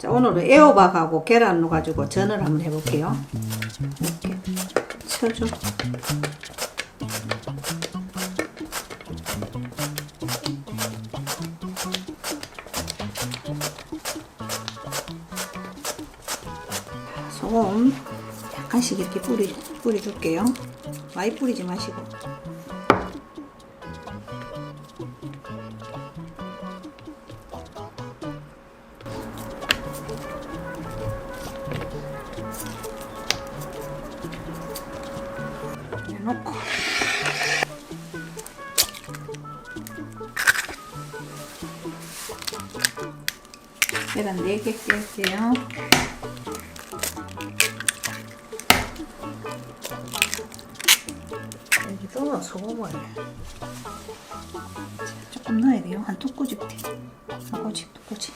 자, 오늘은 애호박하고 계란 넣어가지고 전을 한번 해볼게요. 이렇게 쳐줘. 소금 약간씩 이렇게 뿌리, 뿌려줄게요. 많이 뿌리지 마시고. 해놓고. 계란 4개 깰게요. 여기도 소금을 자, 조금 넣어야 돼요. 한 두 꼬집 돼. 한 꼬집 두 꼬집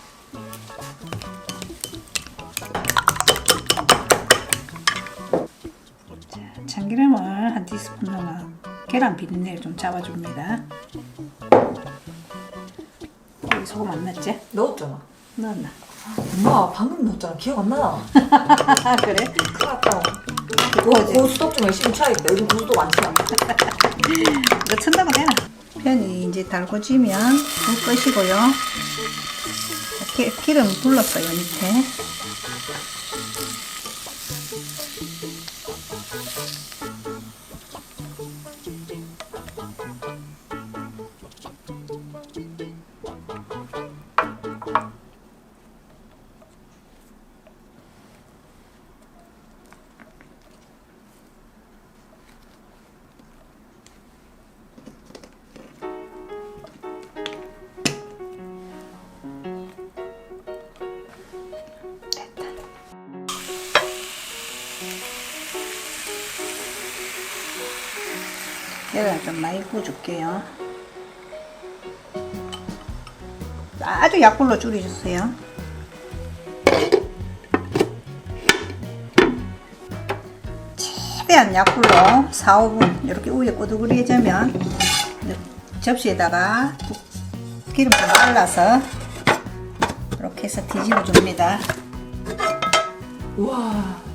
참기름을 한 티스푼 넣어 계란 비린내를 좀 잡아줍니다. 여기 소금 안 넣었지? 넣었잖아. 넣었나? 엄마 방금 넣었잖아. 기억 안 나. 아 그래? 큰일 났다. 그거지. 고수도 좀 열심히 쳐야겠다. 요즘 고수도 많지 않아. 이거 천다고 되나? 편이 이제 달궈지면 불 끄시고요. 자, 기, 기름 둘렀어요 밑에. 계란 좀 많이 구워줄게요. 아주 약불로 줄여주세요. 최대한 약불로 4, 5분 이렇게 위에 꼬들꼬리해지면 접시에다가 기름 좀 발라서 이렇게 해서 뒤집어 줍니다. 우와.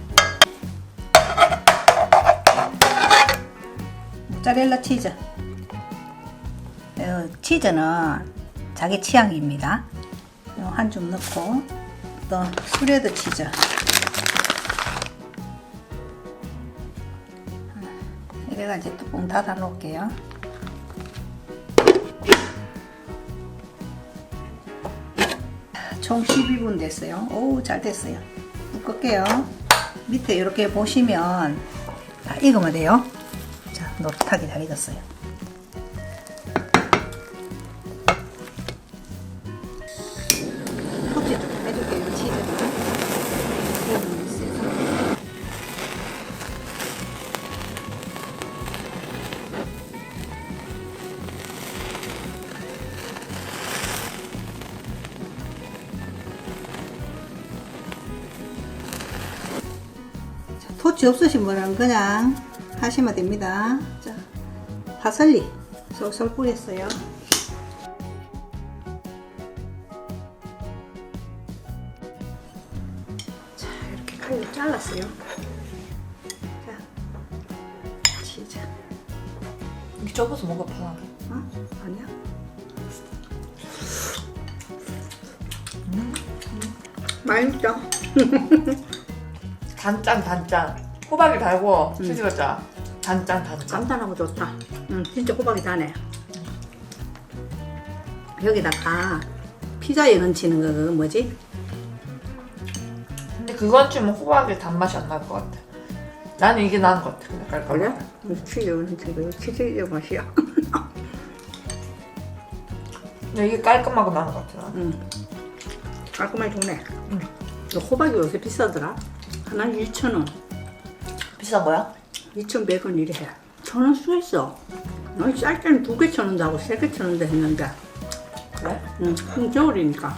모짜렐라 치즈. 어, 치즈는 자기 취향입니다. 한 줌 넣고 또 스레드 치즈. 이래가 이제 뚜껑 닫아 놓을게요. 총 12분 됐어요. 오, 잘 됐어요. 묶을게요. 밑에 이렇게 보시면 다 익으면 돼요. 자, 노릇하게 잘 익었어요. 혹시 좀. 자, 토치 없으신 분은 그냥 하시면 됩니다. 자, 파슬리 솔솔 뿌렸어요. 자, 이렇게 칼로 잘랐어요. 자, 치즈. 이렇게 접어서 먹어 편하게. 어? 아니야? 맛있죠? 단짠 단짠. 호박이 달고 치즈가 짜. 단짠 단짠. 간단하고 좋다. 응, 진짜 호박이 다네. 여기다가 피자에 얹히는 거 그거 뭐지? 근데 그건 치면 호박의 단맛이 안 날 것 같아. 나는 이게 나은 것 같아. 그냥 깔끔하게. 치즈 얹힌 거 치즈 맛이야. 근데 이게 깔끔하고 나은 것 같아. 나는. 응. 깔끔하게 좋네. 응. 저 호박이 요새 비싸더라. 하나 2,000원, 비싼 거야? 2,100원 이래 해. 천원 수했어. 쌀 때는 두개천 하고 세개천 원도 했는데. 그래? 응, 응, 겨울이니까.